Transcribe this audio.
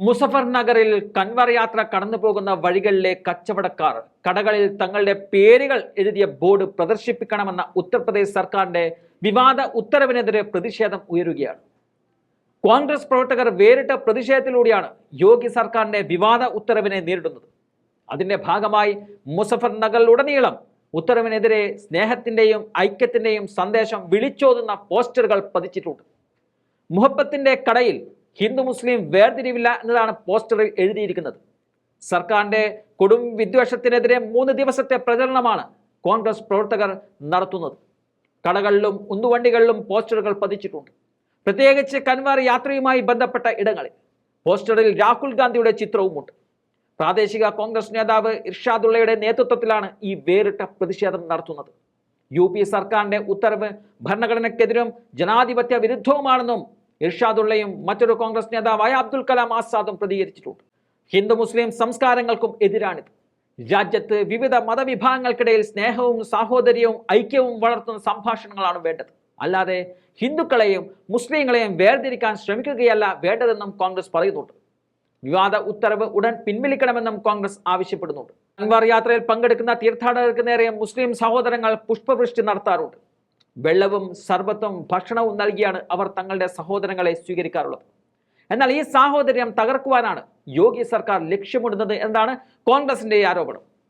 മുസഫർ നഗറിൽ കൻവർ യാത്ര കടന്നു പോകുന്ന വഴികളിലെ കച്ചവടക്കാർ കടകളിൽ തങ്ങളുടെ പേരുകൾ എഴുതിയ ബോർഡ് പ്രദർശിപ്പിക്കണമെന്ന ഉത്തർപ്രദേശ് സർക്കാരിന്റെ വിവാദ ഉത്തരവിനെതിരെ പ്രതിഷേധം ഉയരുകയാണ്. കോൺഗ്രസ് പ്രവർത്തകർ വേറിട്ട പ്രതിഷേധത്തിലൂടെയാണ് യോഗി സർക്കാരിന്റെ വിവാദ ഉത്തരവിനെ നേരിടുന്നത്. അതിന്റെ ഭാഗമായി മുസഫർ നഗറിലുടനീളം ഉത്തരവിനെതിരെ സ്നേഹത്തിന്റെയും ഐക്യത്തിന്റെയും സന്ദേശം വിളിച്ചോതുന്ന പോസ്റ്ററുകൾ പതിച്ചിട്ടുണ്ട്. മുഹബത്തിന്റെ കടയിൽ ഹിന്ദു മുസ്ലിം വേർതിരിവില്ല എന്നതാണ് പോസ്റ്ററിൽ എഴുതിയിരിക്കുന്നത്. സർക്കാരിന്റെ കൊടും വിദ്വേഷത്തിനെതിരെ മൂന്ന് ദിവസത്തെ പ്രചരണമാണ് കോൺഗ്രസ് പ്രവർത്തകർ നടത്തുന്നത്. കടകളിലും ഉന്തുവണ്ടികളിലും പോസ്റ്ററുകൾ പതിച്ചിട്ടുണ്ട്. പ്രത്യേകിച്ച് കൻവാർ യാത്രയുമായി ബന്ധപ്പെട്ട ഇടങ്ങളിൽ പോസ്റ്ററിൽ രാഹുൽ ഗാന്ധിയുടെ ചിത്രവുമുണ്ട്. പ്രാദേശിക കോൺഗ്രസ് നേതാവ് ഇർഷാദുള്ളയുടെ നേതൃത്വത്തിലാണ് ഈ വേറിട്ട പ്രതിഷേധം നടത്തുന്നത്. യു പി സർക്കാരിന്റെ ഉത്തരവ് ഭരണഘടനയ്ക്കെതിരും ജനാധിപത്യ വിരുദ്ധവുമാണെന്നും ഇർഷാദുള്ളയും മറ്റൊരു കോൺഗ്രസ് നേതാവായ അബ്ദുൽ കലാം ആസാദും പ്രതികരിച്ചിട്ടുണ്ട്. ഹിന്ദു മുസ്ലിം സംസ്കാരങ്ങൾക്കും എതിരാണിത്. രാജ്യത്ത് വിവിധ മതവിഭാഗങ്ങൾക്കിടയിൽ സ്നേഹവും സാഹോദര്യവും ഐക്യവും വളർത്തുന്ന സംഭാഷണങ്ങളാണ് വേണ്ടത്. അല്ലാതെ ഹിന്ദുക്കളെയും മുസ്ലിങ്ങളെയും വേർതിരിക്കാൻ ശ്രമിക്കുകയല്ല വേണ്ടതെന്നും കോൺഗ്രസ് പറയുന്നുണ്ട്. വിവാദ ഉത്തരവ് ഉടൻ പിൻവലിക്കണമെന്നും കോൺഗ്രസ് ആവശ്യപ്പെടുന്നുണ്ട്. അൻവാർ യാത്രയിൽ പങ്കെടുക്കുന്ന തീർത്ഥാടകർക്ക് നേരെ മുസ്ലിം സഹോദരങ്ങൾ പുഷ്പവൃഷ്ടി നടത്താറുണ്ട്. വെള്ളവും സർബത്തും ഭക്ഷണവും നൽകിയാണ് അവർ തങ്ങളുടെ സഹോദരങ്ങളെ സ്വീകരിക്കാറുള്ളത്. എന്നാൽ ഈ സാഹോദര്യം തകർക്കുവാനാണ് യോഗി സർക്കാർ ലക്ഷ്യമിടുന്നത് എന്നാണ് കോൺഗ്രസിന്റെ ആരോപണം.